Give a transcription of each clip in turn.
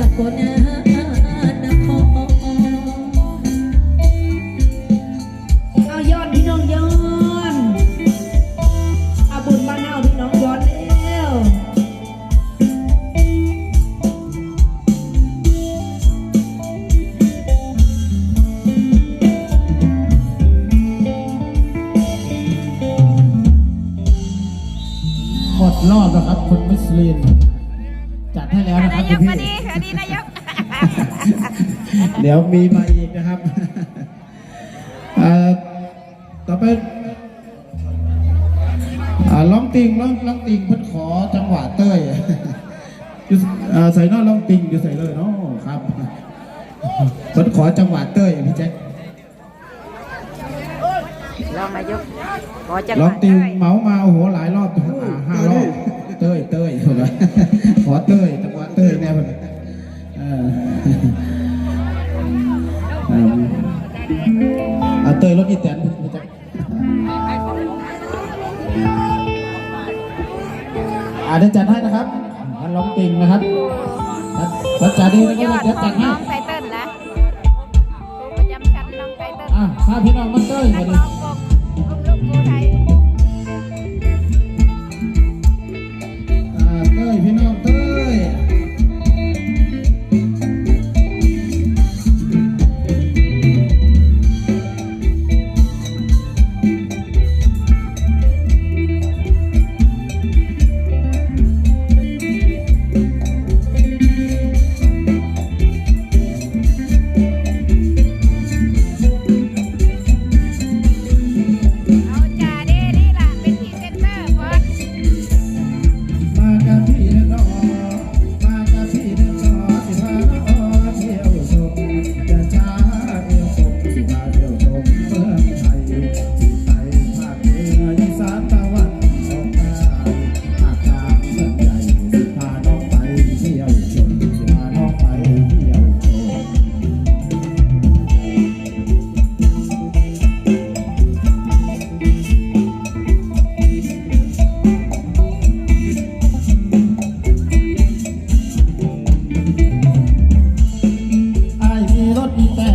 ลเอายอดพี่น้องย้อนอาบน้านเอพี่น้องย้อนแล้วหมดรอบแล้วครับคุณมิสลินจัดให้แล้วนะครับคุณพี่ ดีนายก เดี๋ยวมีมาอีกนะครับต่อไปร้องติงร้องร้องติงเพิ่นขอจังหวะเต้ยใส่นอร้องติงอยู่ใส่เลยเนาะครับเพิ่นขอจังหวะเต้ยพี่แจ๊คร้องมายกขอจังหวะร้องติงเมามาโอ้โหหลายรอบ ยรถอีแตนจาอาจจะจัดให้นะครับท่านร้องติงนะครับจัดจัดดีนะครับจัดจัดให้ประจำชั้นน้องไตเติ้ลอะถ้าพี่น้องมัเต้ยมาดิ Bye.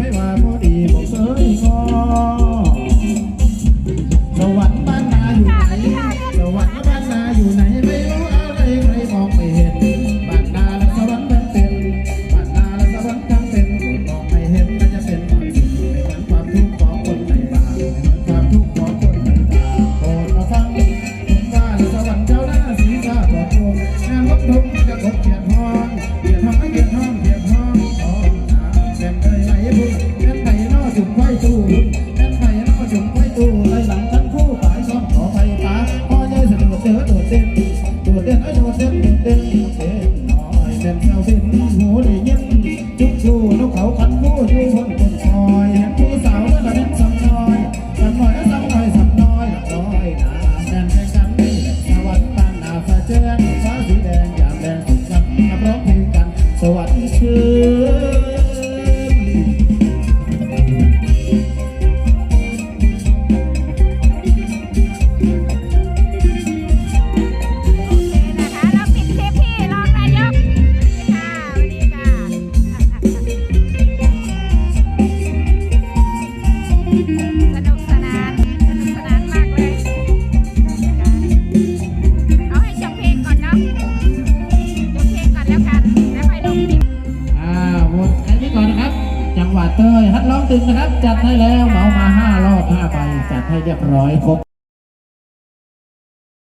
ไม่มาพอดีบ ตึงนะครับ จัดให้แล้วเหมามาห้ารอบห้าใบจัดให้เรียบร้อยครบ